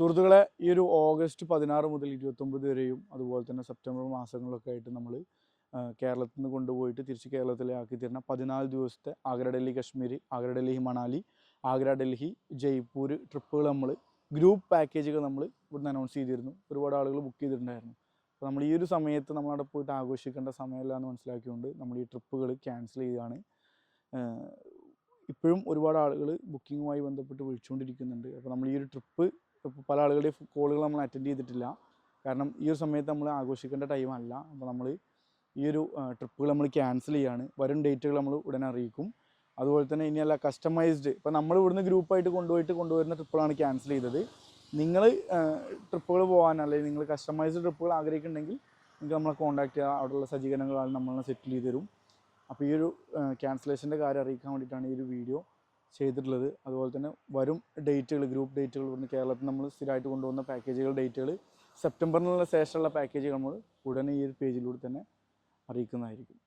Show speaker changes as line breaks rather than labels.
സുഹൃത്തുക്കളെ ഈ ഒരു ഓഗസ്റ്റ് പതിനാറ് മുതൽ ഇരുപത്തൊമ്പത് വരെയും അതുപോലെ തന്നെ സെപ്റ്റംബർ മാസങ്ങളിലൊക്കെ ആയിട്ട് നമ്മൾ കേരളത്തിൽ നിന്ന് കൊണ്ടുപോയിട്ട് തിരിച്ച് കേരളത്തിലാക്കി തരുന്ന പതിനാല് ദിവസത്തെ ആഗ്ര ഡൽഹി കശ്മീർ ആഗ്ര ഡൽഹി മണാലി ആഗ്ര ഡൽഹി ജയ്പൂർ ട്രിപ്പുകൾ നമ്മൾ ഗ്രൂപ്പ് പാക്കേജുകൾ നമ്മൾ ഇവിടുന്ന് അനൗൺസ് ചെയ്തിരുന്നു. ഒരുപാട് ആളുകൾ ബുക്ക് ചെയ്തിട്ടുണ്ടായിരുന്നു. അപ്പോൾ നമ്മൾ ഈ ഒരു സമയത്ത് നമ്മളവിടെ പോയിട്ട് ആഘോഷിക്കേണ്ട സമയമല്ല എന്ന് മനസ്സിലാക്കിയുകൊണ്ട് നമ്മൾ ഈ ട്രിപ്പുകൾ ക്യാൻസൽ ചെയ്യുകയാണ് ഇപ്പോഴും ഒരുപാട് ആളുകൾ ബുക്കിങ്ങുമായി ബന്ധപ്പെട്ട് വിളിച്ചുകൊണ്ടിരിക്കുന്നുണ്ട് അപ്പോൾ നമ്മൾ ഈ ഒരു ട്രിപ്പ് ഇപ്പോൾ പല ആളുകളുടെയും കോളുകൾ നമ്മൾ അറ്റൻഡ് ചെയ്തിട്ടില്ല. കാരണം ഈ ഒരു സമയത്ത് നമ്മൾ ആഘോഷിക്കേണ്ട ടൈം അല്ല. അപ്പോൾ നമ്മൾ ഈ ഒരു ട്രിപ്പുകൾ നമ്മൾ ക്യാൻസൽ ചെയ്യാണ്. വരും ഡേറ്റുകൾ നമ്മൾ ഉടനെ അറിയിക്കും. അതുപോലെ തന്നെ ഇനിയല്ല കസ്റ്റമൈസ്ഡ് ഇപ്പോൾ നമ്മൾ ഇവിടുന്ന് ഗ്രൂപ്പായിട്ട് കൊണ്ടുപോയിട്ട് കൊണ്ടുവരുന്ന ട്രിപ്പുകളാണ് ക്യാൻസൽ ചെയ്തത്. നിങ്ങൾ ട്രിപ്പുകൾ പോകാൻ അല്ലെങ്കിൽ നിങ്ങൾ കസ്റ്റമൈസ്ഡ് ട്രിപ്പുകൾ ആഗ്രഹിക്കുന്നുണ്ടെങ്കിൽ നിങ്ങൾക്ക് നമ്മളെ കോൺടാക്ട് ചെയ്യുക അവിടെയുള്ള സജ്ജീകരണങ്ങളാണ് നമ്മളെ സെറ്റിൽ ചെയ്ത് തരും. അപ്പോൾ ഈ ഒരു ക്യാൻസലേഷന്റെ കാര്യം അറിയിക്കാൻ വേണ്ടിയിട്ടാണ് ഈ ഒരു വീഡിയോ ചെയ്തിട്ടുള്ളത്. അതുപോലെ തന്നെ വരും ഡേറ്റുകൾ ഗ്രൂപ്പ് ഡേറ്റുകൾ ഇവിടുന്ന് കേരളത്തിൽ നമ്മൾ സ്ഥിരമായിട്ട് കൊണ്ടുവന്ന പാക്കേജുകൾ ഡേറ്റുകൾ സെപ്റ്റംബറിനുള്ള ശേഷമുള്ള പാക്കേജുകൾ നമ്മൾ ഉടനെ ഈ ഒരു പേജിലൂടെ തന്നെ അറിയിക്കുന്നതായിരിക്കും.